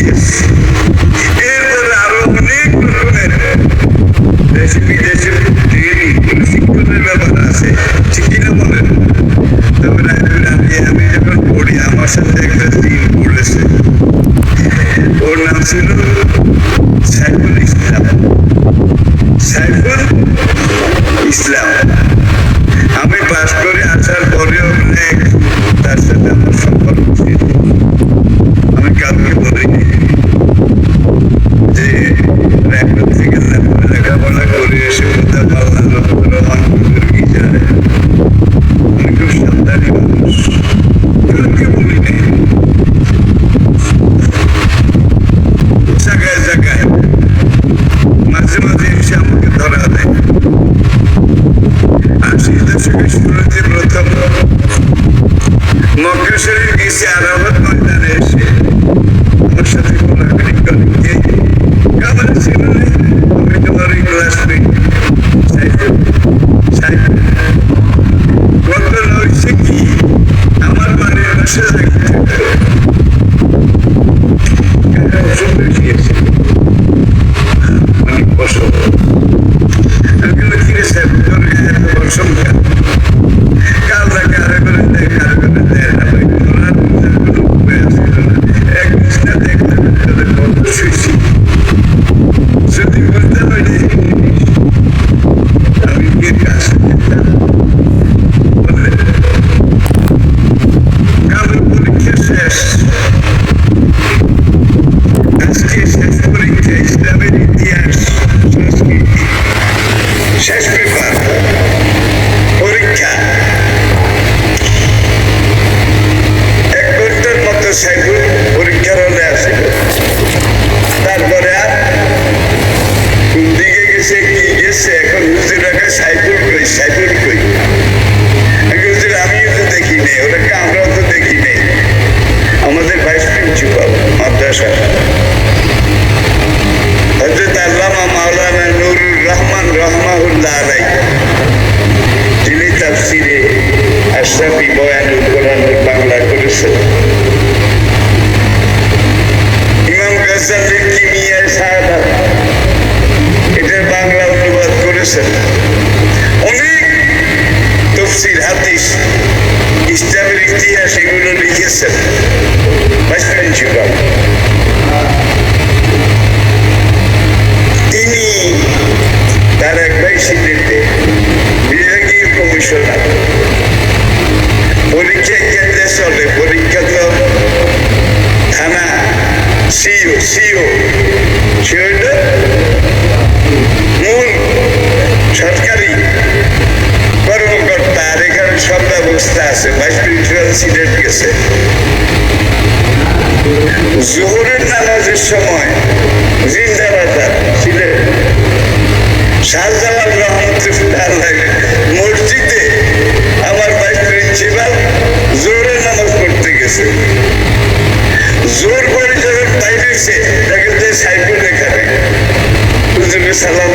Yes. Ever are on it, হিসাব বিবয়ান উদ্বোধন বাংলা পরিষদ আছে বাইশ মিনিট সিলেট গেছে। জোহরের নামাজের সময় জিন্দাবাদার সিলেট শাহজালাল রহমতুল্লাহ মসজিদে আমার ভাইস প্রিন্সিপাল জোহরের নামাজ পড়তে গেছে। জোর করে যখন বাইরেছে তাকে যে সাইকেল দেখাবে সালাম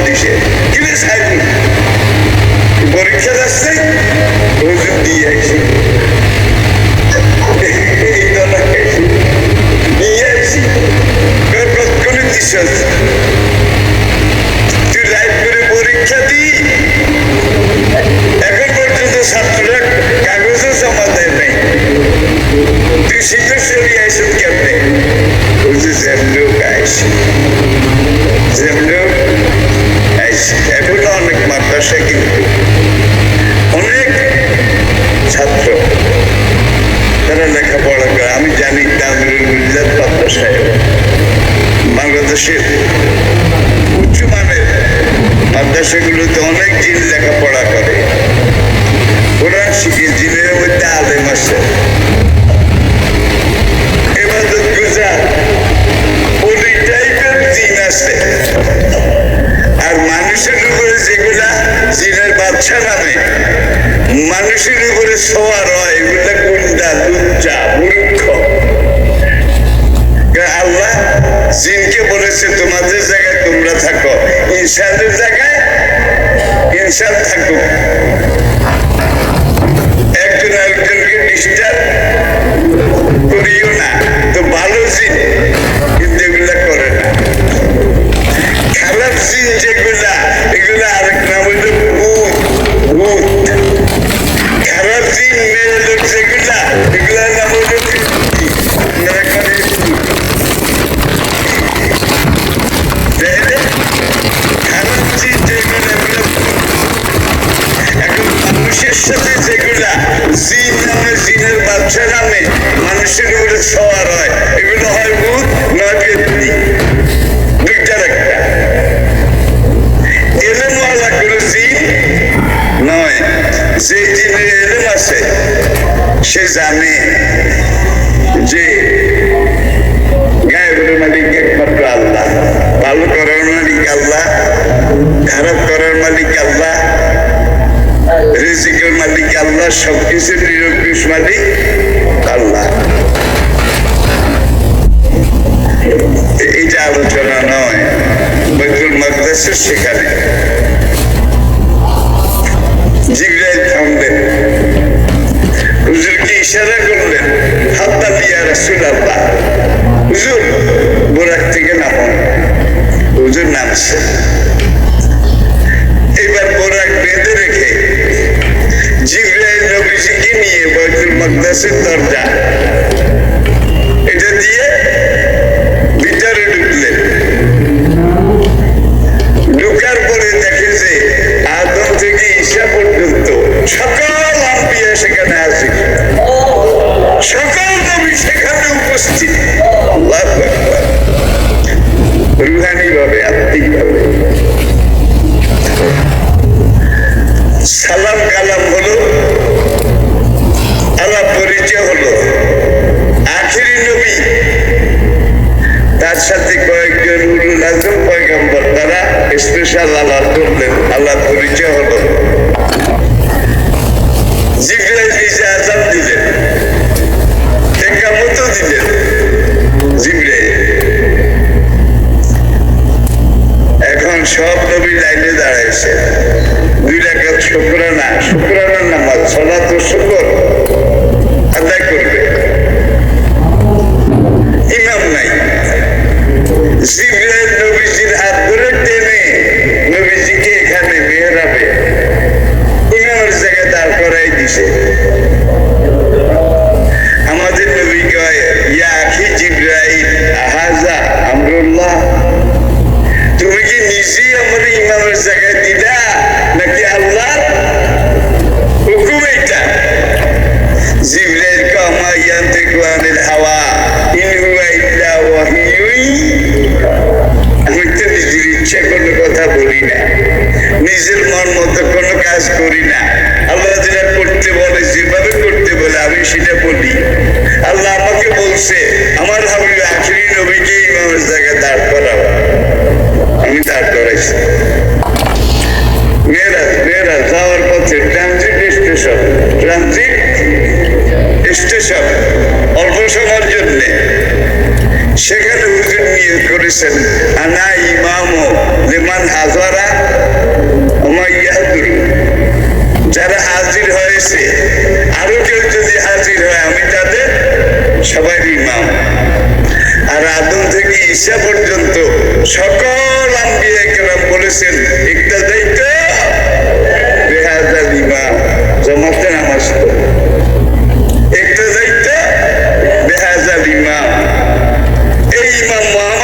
She just really I should get me. Who's this Zemlu guys? Zemlu? এখন অনেক মাদ্রাসা কিন্তু অনেক ছাত্র তারা লেখাপড়া করে আমি জানি তামিলুল মির্জার পাত্র সাহেব বাংলাদেশের উচ্চ মানের মাদ্রাসাগুলো রিজিকের মালিক, আল্লাহ সব কিছু নিরঙ্কুশ মালিক, আল্লাহ। এইটা আলোচনা নয় বৈকুল মাদ্রাসের সেখানে। জিব্রাইল থামবেন হুজুরকে ইশারা করলেন, হাত্তা দিয়ে রাসুল আল্লাহ হুজুর ইনশাল্লাহ আল্লাহ করবেন আল্লাহ পরিচয় হবে memory numbers that I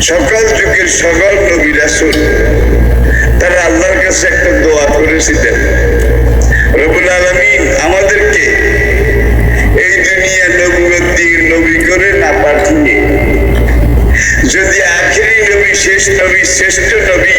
সকাল যুগের সকল নবী রাসুল, তারা আল্লাহর কাছে একটা দোয়া করেছিলেন। রবুল আলমিন আমাদেরকে এই দুনিয়া নবুয়ের দিকে নবী করে না পাঠিয়ে, যদি আখেরি নবী, শেষ নবী, শ্রেষ্ঠ নবী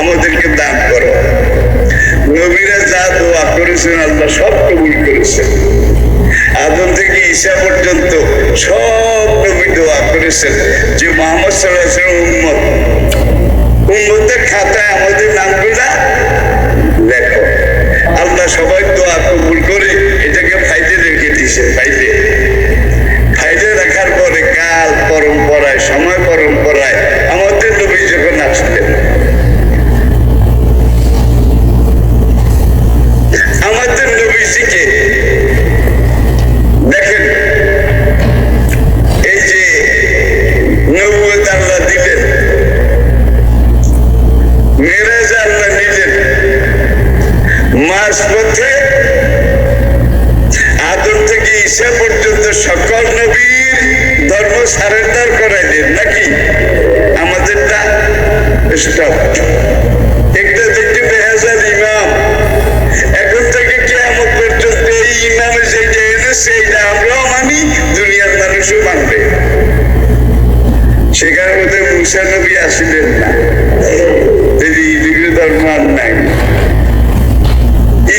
আমাদেরকে দান করো। নবীরা যা দোয়া করেছেন আল্লাহ সব কবুল করেছেন। আদম থেকে ঈশা পর্যন্ত সব নবী দোয়া করেছেন যে মোহাম্মদ সাল্লাহ উম্মত, উম্মতের খাতায় আমাদের নামগুলা লেখো। আল্লাহ সবাই দোয়া কবুল করে এটাকে ফাইদে রেখে দিছে ফাইদে। মাস পথে আদম থেকে ঈশা পর্যন্ত সকল নবীর ধর্ম সারেন্ডার করাইলেন নাকি? আমাদেরটা স্টপ একটা দেখতে বেহাজার ইমাম। এখন থেকে পর্যন্ত এই ইমামে যেটা আমরাও মানি, দুনিয়ার মানুষও মানবে। সেখানে মধ্যে মুসা নবী আসিলেন না। ধর্ম আর নাই।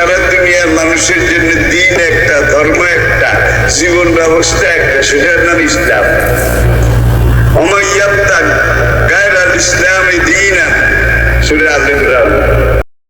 সারা দুনিয়ার মানুষের জন্য দিন একটা, ধর্ম একটা, জীবন ব্যবস্থা একটা, সেটার নাম ইসলাম। অমাইয়াত্তাক গায়রাল ইসলামে দিন সেটা আল ইমরান